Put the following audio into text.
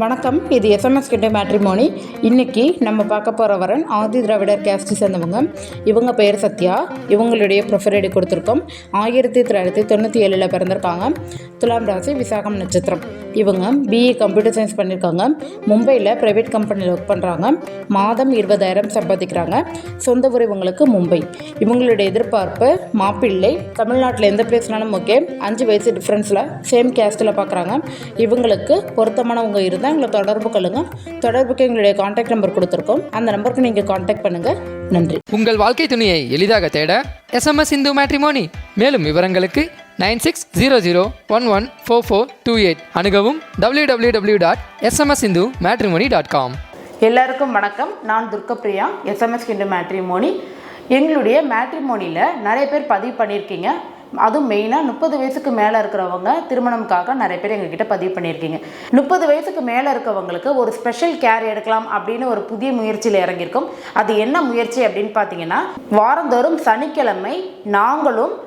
வணக்கம். இது எஸ்எம்எஸ் கிட்ட மேட்ரிமோனி. இன்னைக்கு நம்ம பார்க்க போகிற வரன் ஆதி திராவிடர் கேஸ்ட் சேர்ந்தவங்க. இவங்க பெயர் சத்யா. இவங்களுடைய ப்ரொஃபர் ஐடி கொடுத்துருக்கோம். ஆயிரத்தி தொள்ளாயிரத்தி தொண்ணூற்றி ஏழில் பிறந்திருக்காங்க. துலாம் ராசி விசாகம் நட்சத்திரம். இவங்க பிஇ கம்ப்யூட்டர் சயின்ஸ் பண்ணியிருக்காங்க மும்பையில் ப்ரைவேட் கம்பெனியில் ஒர்க் பண்ணுறாங்க மாதம் இருபதாயிரம் சம்பாதிக்கிறாங்க. சொந்த ஊர் இவங்களுக்கு மும்பை. இவங்களுடைய எதிர்பார்ப்பு மாப்பிள்ளை. தமிழ்நாட்டில் எந்த பிளேஸ்னாலும் ஓகே அஞ்சு வயசு டிஃப்ரென்ஸில் சேம் கேஸ்ட்டில் பார்க்குறாங்க இவங்களுக்கு பொருத்தமானவங்க இருந்தால் எங்களை தொடர்பு கொள்ளுங்க. தொடர்புக்கு எங்களுடைய காண்டாக்ட் நம்பர் கொடுத்துருக்கோம். அந்த நம்பருக்கு நீங்கள் காண்டாக்ட் பண்ணுங்கள் நன்றி. உங்கள் வாழ்க்கை துணையை எளிதாக தேட எஸ்எம்எஸ் இந்து மேட்ரிமோனி மேலும் விவரங்களுக்கு nine six zero zero one one four four two eight. அணுகவும் W W W dot SMS Hindu matrimony dot com எல்லாருக்கும் வணக்கம். நான் துர்கப்பிரியா எஸ்எம்எஸ் கிண்டு மேட்ரிமோனி எங்களுடைய மேட்ரிமோனியில் நிறைய பேர் பதிவு பண்ணியிருக்கீங்க. அதுவும் மெயினாக முப்பது வயசுக்கு மேலே இருக்கிறவங்க திருமணம்காக நிறைய பேர் எங்ககிட்ட பதிவு பண்ணியிருக்கீங்க. முப்பது வயசுக்கு மேலே இருக்கவங்களுக்கு ஒரு ஸ்பெஷல் கேர் எடுக்கலாம் அப்படின்னு ஒரு புதிய முயற்சியில் இறங்கியிருக்கோம். அது என்ன முயற்சி அப்படின்னு பார்த்தீங்கன்னா வாரந்தோறும் சனிக்கிழமை நாங்களும்